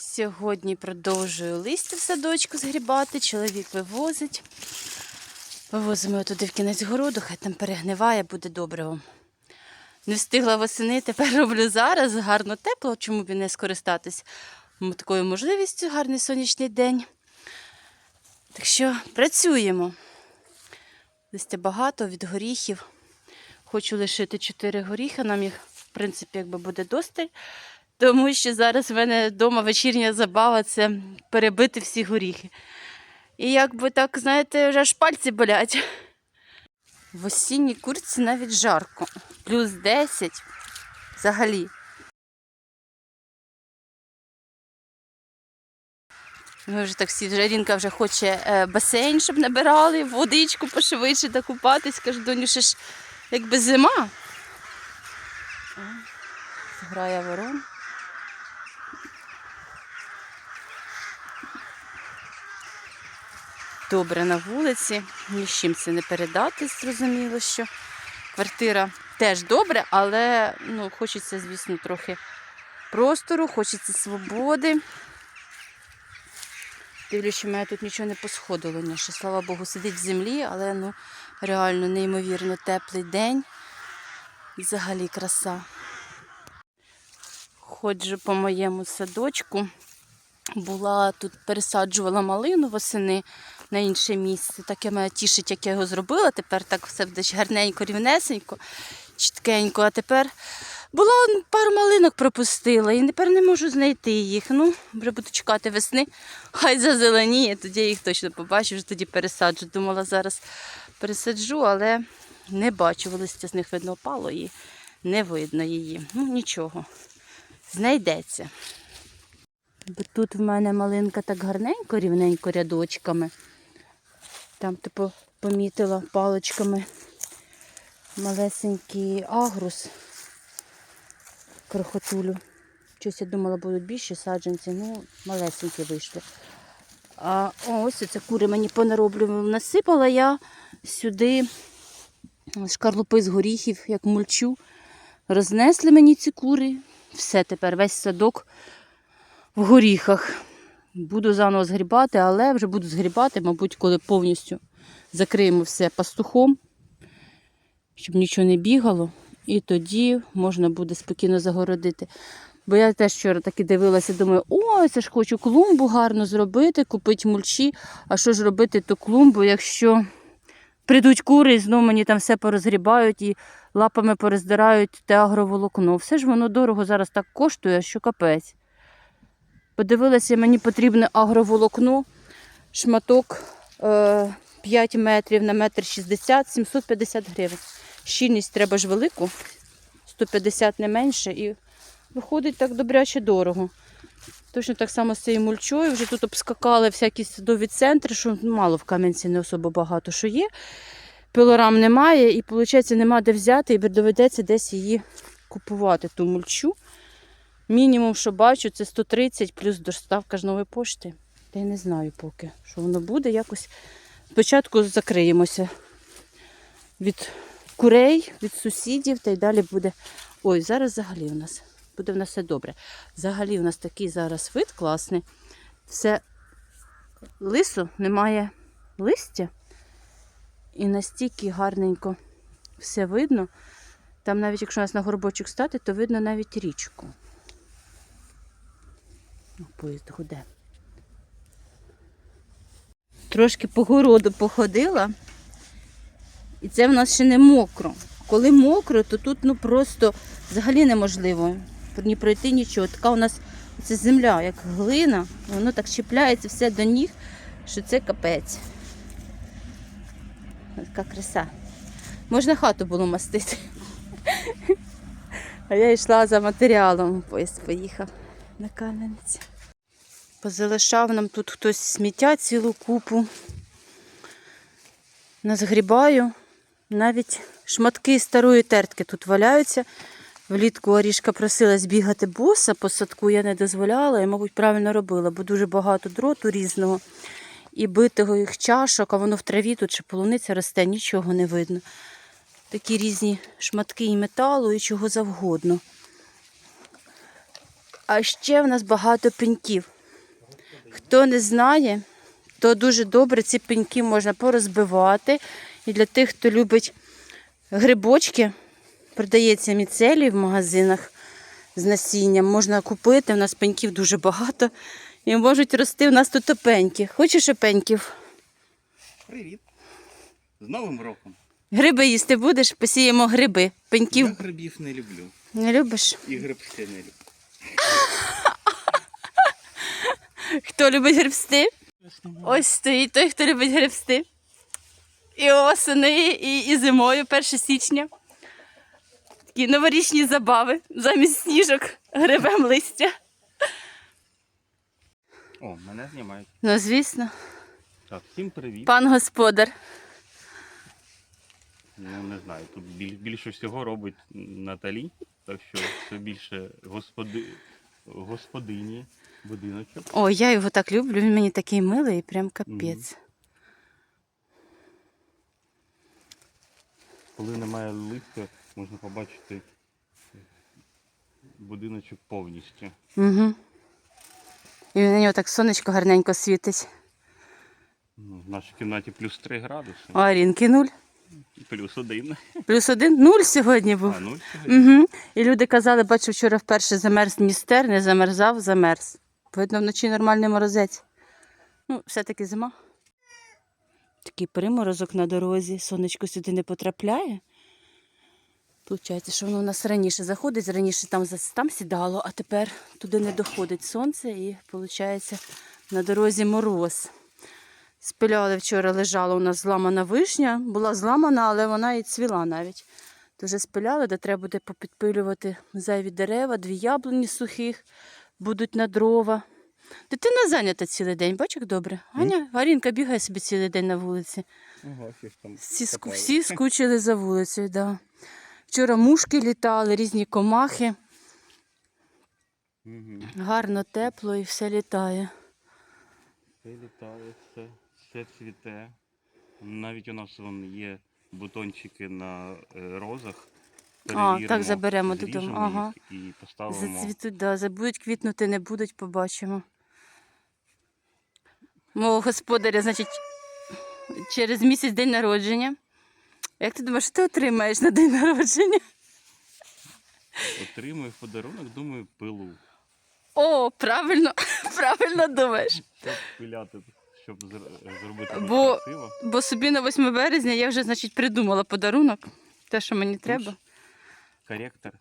Сьогодні продовжую листя в садочку згрібати. Чоловік вивозить. Вивозимо його туди в кінець городу, хай там перегниває, буде добре. Не встигла восени, тепер роблю зараз. Гарно тепло, чому б і не скористатись такою можливістю, гарний сонячний день. Так що працюємо. Листя багато від горіхів. Хочу лишити 4 горіхи, нам їх, в принципі, якби буде досталь. Тому що зараз в мене вдома вечірня забава це перебити всі горіхи. І якби так, знаєте, вже аж пальці болять. В осінній курці навіть жарко. Плюс 10 взагалі. Ми вже так всі, вже Рінка вже хоче е, басейн, щоб набирали, водичку пошвидше та купатись. Кажу, доню, ще ж якби зима. Грає ворон. Добре на вулиці, ні з чим це не передати, зрозуміло, що квартира теж добре, але ну, хочеться, звісно, трохи простору, хочеться свободи. Дивлюсь, що мене тут нічого не посходило, що, слава Богу, сидить в землі, але ну, реально неймовірно теплий день. Взагалі краса. Ходжу по моєму садочку. Була тут, пересаджувала малину восени на інше місце. Таке мене тішить, як я його зробила. Тепер так все буде гарненько, рівнесенько, чіткенько. А тепер була пару малинок пропустила і тепер не можу знайти їх. Ну, вже буду чекати весни. Хай зазеленіє, тоді я їх точно побачу, вже тоді пересаджу. Думала, зараз пересаджу, але не бачу. Листя з них видно опало і не видно її. Ну, нічого. Знайдеться. Тут в мене малинка так гарненько, рівненько рядочками. Там, типу, помітила паличками малесенький агрус крохотулю. Щось я думала, будуть більші саджанці, ну, малесенькі вийшли. А ось це кури мені понароблювали. Насипала я сюди шкарлупи з горіхів, як мульчу. Рознесли мені ці кури. Все тепер весь садок в горіхах. Буду заново згрібати, але вже буду згрібати, мабуть, коли повністю закриємо все пастухом, щоб нічого не бігало. І тоді можна буде спокійно загородити. Бо я теж вчора таки дивилася, думаю, ой, це ж хочу клумбу гарно зробити, купити мульчі. А що ж робити ту клумбу, якщо прийдуть кури і знову мені там все порозгрібають і лапами пороздирають те агроволокно. Все ж воно дорого зараз так коштує, що капець. Подивилася, мені потрібне агроволокно, шматок е, 5 метрів на метр 60, 750 гривень. Щільність треба ж велику, 150 не менше, і виходить так добряче дорого. Точно так само з цією мульчою. Вже тут обскакали всякі садові центри, що мало в Кам'янці не особо багато що є. Пилорам немає, і, виходить, нема де взяти, і доведеться десь її купувати, ту мульчу. Мінімум, що бачу, це 130 плюс доставка ж нової пошти. Та я не знаю поки, що воно буде. Якось спочатку закриємося від курей, від сусідів, та й далі буде. Ой, зараз взагалі у нас буде в нас все добре. Взагалі у нас такий зараз вид класний. Все лисо, немає листя. І настільки гарненько все видно. Там навіть якщо у нас на горбочок стати, то видно навіть річку. О, Поїзд гуде. Трошки по городу походила, і це в нас ще не мокро. Коли мокро, то тут ну просто взагалі неможливо ні пройти нічого. Така у нас це земля, як глина, воно так чіпляється все до ніг, що це капець. Така краса. Можна хату було мастити. А я йшла за матеріалом, поїзд поїхав на Кам'янці. Позалишав нам тут хтось сміття цілу купу. Назгрібаю. Навіть шматки старої тертки тут валяються. Влітку Арішка просила збігати боса по садку, я не дозволяла і, мабуть, правильно робила, бо дуже багато дроту різного і битого їх чашок, а воно в траві тут чи полуниця росте, нічого не видно. Такі різні шматки і металу, і чого завгодно. А ще в нас багато пеньків. Хто не знає, то дуже добре ці пеньки можна порозбивати. І для тих, хто любить грибочки, продається міцелій в магазинах з насінням. Можна купити. У нас пеньків дуже багато. І можуть рости. У нас тут опеньки. Хочеш опеньків? Привіт. З Новим роком. Гриби їсти будеш? Посіємо гриби. Я Пеньків грибів не люблю. не любиш? І грибки не люблю. Хто любить грибсти? Ось стоїть той, хто любить грибсти. І осени, і, і зимою, 1 січня. Такі новорічні забави. Замість сніжок грибем листя. О, мене знімають. Ну, звісно, Так, всім привіт. пан господар. Ну не знаю, тут біль, більше всього робить Наталі, так що це більше господи, господині будиночок. Ой, я його так люблю, він мені такий милий, прям капець. Коли немає листя, можна побачити будиночок повністю. Угу. І на нього так сонечко гарненько світить. Ну, в нашій кімнаті плюс 3 градуси, А Арінки нуль. Плюс один. Плюс один нуль сьогодні був. А нуль сьогодні. Угу. І люди казали, бачу, вчора вперше замерз Дністер, не замерзав, замерз. Видно, вночі нормальний морозець. Ну, все-таки зима. Такий приморозок на дорозі, сонечко сюди не потрапляє. Получається, що воно у нас раніше заходить, раніше там, там сідало, а тепер туди не доходить сонце і, виходить, на дорозі мороз. Спиляли вчора лежала у нас зламана вишня, була зламана, але вона і цвіла навіть. Дуже спиляли, де треба буде попідпилювати зайві дерева, дві яблуні сухих будуть на дрова. Дитина зайнята цілий день, бач, як добре. Аня, Арінка бігає собі цілий день на вулиці. Там. Всі, ску- всі скучили за вулицею, да. Вчора мушки літали, різні комахи. Гарно, тепло і все літає. Все літає, все, все цвіте. Навіть у нас вон є бутончики на е, розах. так, Перевіримо, заберемо додому, зріжемо ага. їх І поставимо. Зацвітуть, да, забудуть квітнути, не будуть, побачимо. Мого господаря, значить, через місяць день народження. Як ти думаєш, що ти отримаєш на день народження? Отримую в подарунок, думаю, пилу. О, правильно, правильно думаєш. Щоб пиляти, щоб зробити Бо- красиво. Бо собі на 8 березня я вже, значить, придумала подарунок. Те, що мені треба. Коректор.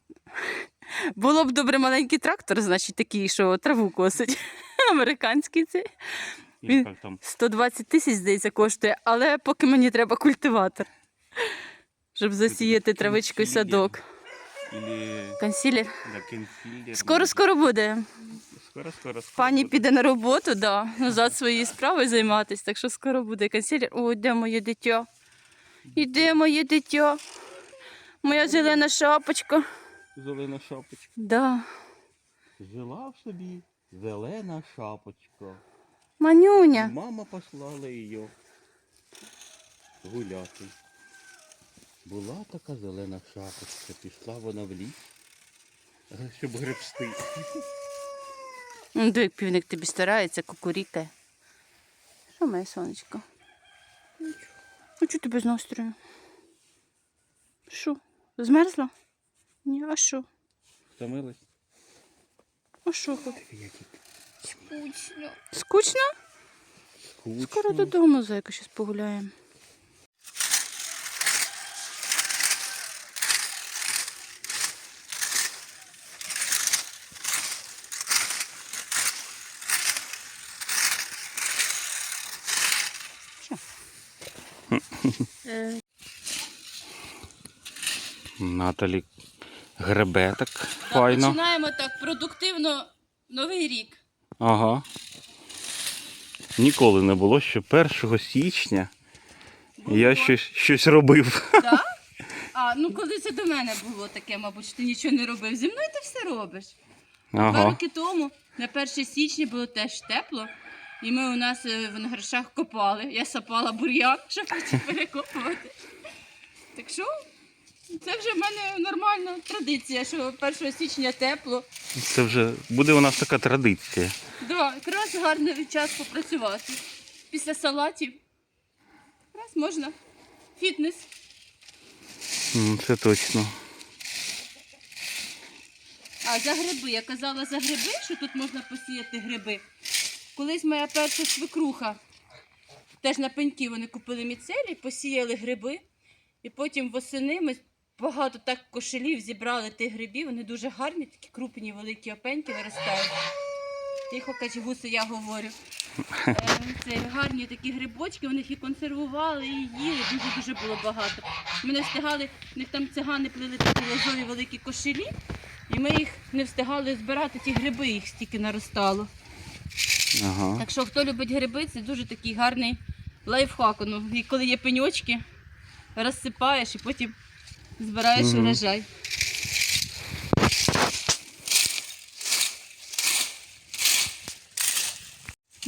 Було б добре маленький трактор, значить, такий, що траву косить. Американський цей. Він- 120 тисяч, здається, коштує, але поки мені треба культиватор, щоб засіяти травичкою консилер. садок. Консілер. Скоро, скоро буде. Скоро, скоро, скоро. Пані буде. піде на роботу, да, назад своєю справою займатися, так що скоро буде консілер. О, де моє дитя? Іде моє дитя. Моя зелена шапочка. Зелена шапочка. Да. Жила в собі зелена шапочка. Манюня. Мама послала її гуляти. Була така зелена шапочка, пішла вона в ліс, щоб гребсти. Ну, диви, як півник тобі старається, кукурікає. Що моє сонечко? Ну, чого ти без настрою? Що? Змерзла? Ні, а що? Втомилась? А що? хоч? Скучно. Скучно? скучно. Скоро додому, зайка, щось погуляємо. Наталі гребе так файно. починаємо так продуктивно новий рік. Ага. Ніколи не було, що 1 січня я щось, щось робив. Так? А, ну коли це до мене було таке, мабуть, ти нічого не робив. Зі мною ти все робиш. Два роки тому, на 1 січня, було теж тепло. І ми у нас е, в гаршах копали. Я сапала бур'ян, щоб потім перекопувати. Так що Це вже в мене нормальна традиція, що 1 січня тепло. Це вже буде у нас така традиція. Да, якраз гарний час попрацювати. Після салатів. Раз можна. Фітнес. Це точно. А за гриби. Я казала за гриби, що тут можна посіяти гриби. Колись моя перша свекруха, теж на пеньки вони купили міцелі, посіяли гриби. І потім восени ми багато так кошелів зібрали тих грибів. Вони дуже гарні, такі крупні, великі опеньки виростають. Тихо, каже, я говорю. Е, Це гарні такі грибочки, вони їх і консервували, і їли, дуже-дуже було багато. Ми не встигали, в них там цигани плели такі лозові великі кошелі, і ми їх не встигали збирати, ті гриби їх стільки наростало. Ага. Так що, хто любить гриби, це дуже такий гарний лайфхак. Ну, і коли є пеньочки, розсипаєш і потім збираєш Мгм. урожай.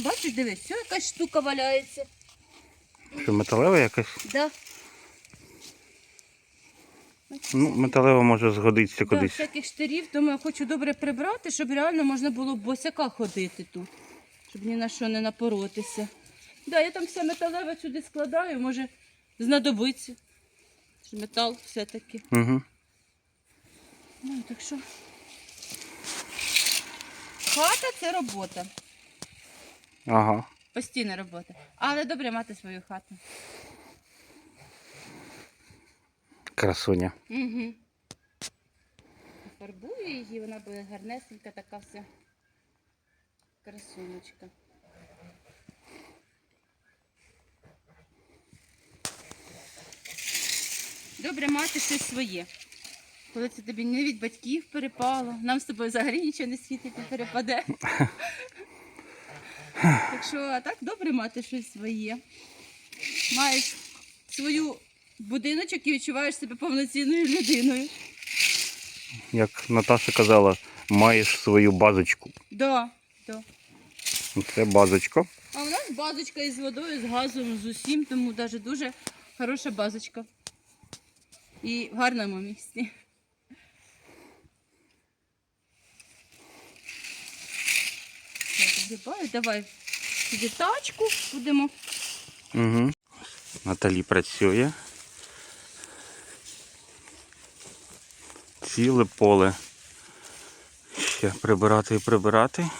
Бачиш, дивись, все якась штука валяється. Що металева якась? Да, Ну, металева може згодитися да, кудись. всяких штирів, я хочу добре прибрати, щоб реально можна було босяка ходити тут, щоб ні на що не напоротися. Да, я там все металеве сюди складаю, може знадобиться. Метал все-таки. Угу. Ну, так що. Хата це робота. Ага. Постійна робота. Але добре мати свою хату. Красуня. Угу. Фарбую її, вона буде гарнесенька, така вся красунечка. Добре мати щось своє. Коли це тобі не від батьків перепало, нам з тобою взагалі нічого не світить, не перепаде. Так що, а так добре мати щось своє. Маєш свою будиночок і відчуваєш себе повноцінною людиною. Як Наташа казала, маєш свою базочку. Да, да. Це базочка. А у нас базочка із водою, з газом, з усім, тому даже дуже хороша базочка. І в гарному місці. Давай сюди тачку будемо. Угу. Наталі працює. Ціле поле. Ще прибирати і прибирати.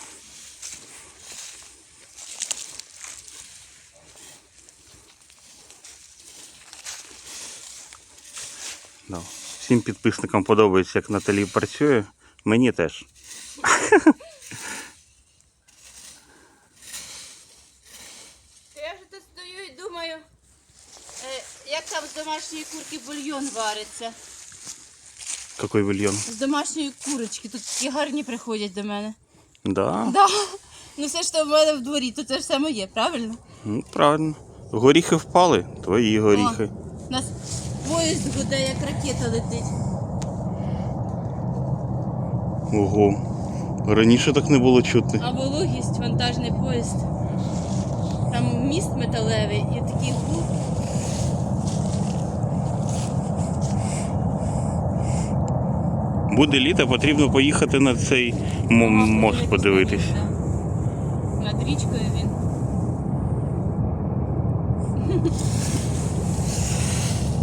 Да. Всім підписникам подобається, як Наталі працює. Мені теж. Я вже тут стою і думаю, е, як там з домашньої курки бульйон вариться. Какой бульйон. З домашньої курочки. Тут такі гарні приходять до мене. Да. Да. Ну все то в мене в дворі, то це ж все моє, правильно? Ну, правильно. Горіхи впали, твої горіхи. О, нас поїзд гуде, як ракета летить. Ого. Раніше так не було чутно. А вологість, вантажний поїзд. Там міст металевий і такий гул. Буде літо, потрібно поїхати на цей м- мост подивитись. Над річкою він.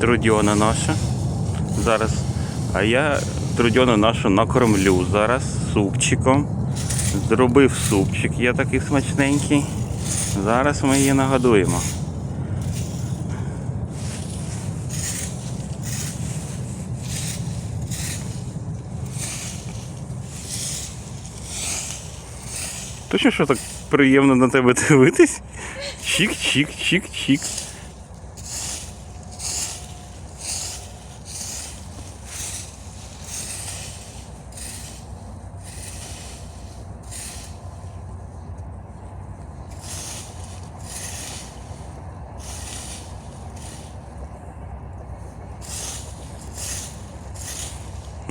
Трудьона наша. Зараз. А я трудьону нашу накормлю зараз супчиком. Зробив супчик, я такий смачненький. Зараз ми її нагодуємо. Точно, що так приємно на тебе дивитись? Чик-чик-чик-чик.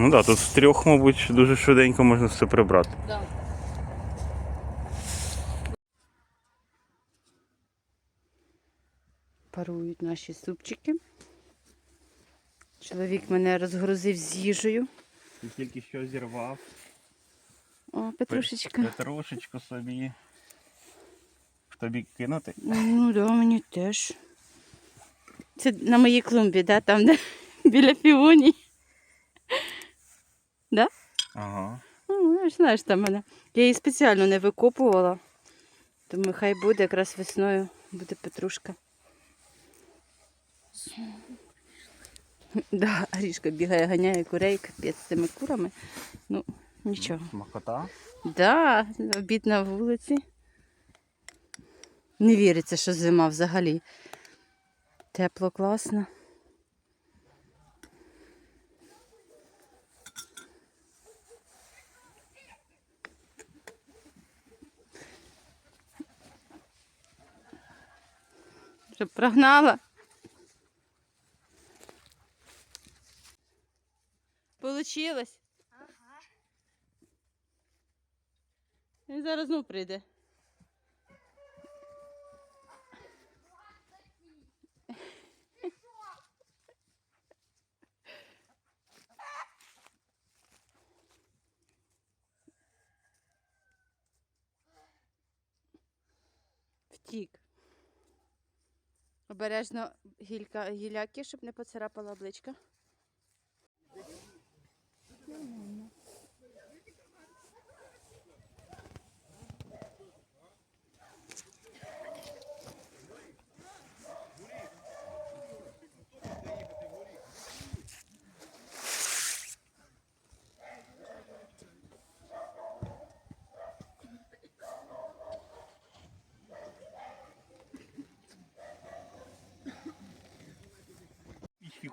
Ну так, да, тут з трьох, мабуть, дуже швиденько можна все прибрати. Да. Парують наші супчики. Чоловік мене розгрузив з їжею. Ти тільки що зірвав. О, Петрушечка. Петрушечку собі. Тобі кинути? Ну да, мені теж. Це на моїй клумбі, да? там, де біля півоні. Да? Ага. Ну, я знаєш, там мене. Я її спеціально не викопувала. Тому хай буде якраз весною буде петрушка. Да, Арішка бігає, ганяє курей, капець з цими курами. Ну, нічого. Смакота. Да, обід на вулиці. Не віриться, що зима взагалі. Тепло, класно. Що прогнала? Получилось? Ага. Зараз знов прийде. Втік. Обережно гілька, гіляки, щоб не поцарапала обличка. Пічки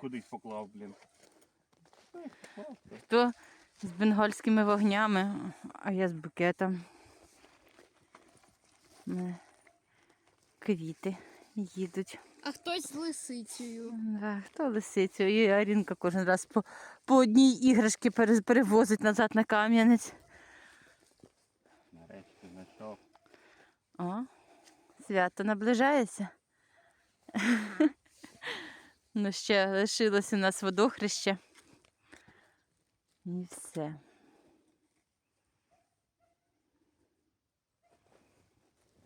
кудись поклав, блін. Хто з бенгальськими вогнями, а я з букетом. Ми Квіти їдуть. А хтось з лисицею. Да, хто лисицю? І Арінка кожен раз по, по одній іграшки перевозить назад на Кам'янець. Нарешті знайшов. О, свято наближається. Ну, ще лишилось у нас водохреще. І все.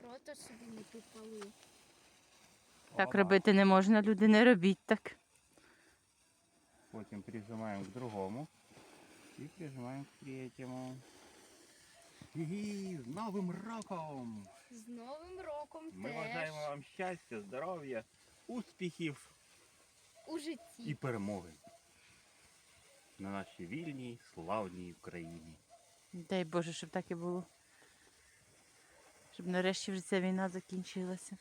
Проти собі не підпали. Так робити не можна, люди, не робіть так. Потім прижимаємо к другому. І прижимаємо к третьому. Гі, з Новим роком! З Новим роком Ми теж бажаємо вам щастя, здоров'я, успіхів у житті і перемоги на нашій вільній, славній Україні. Дай Боже, щоб так і було. Щоб нарешті вже ця війна закінчилася.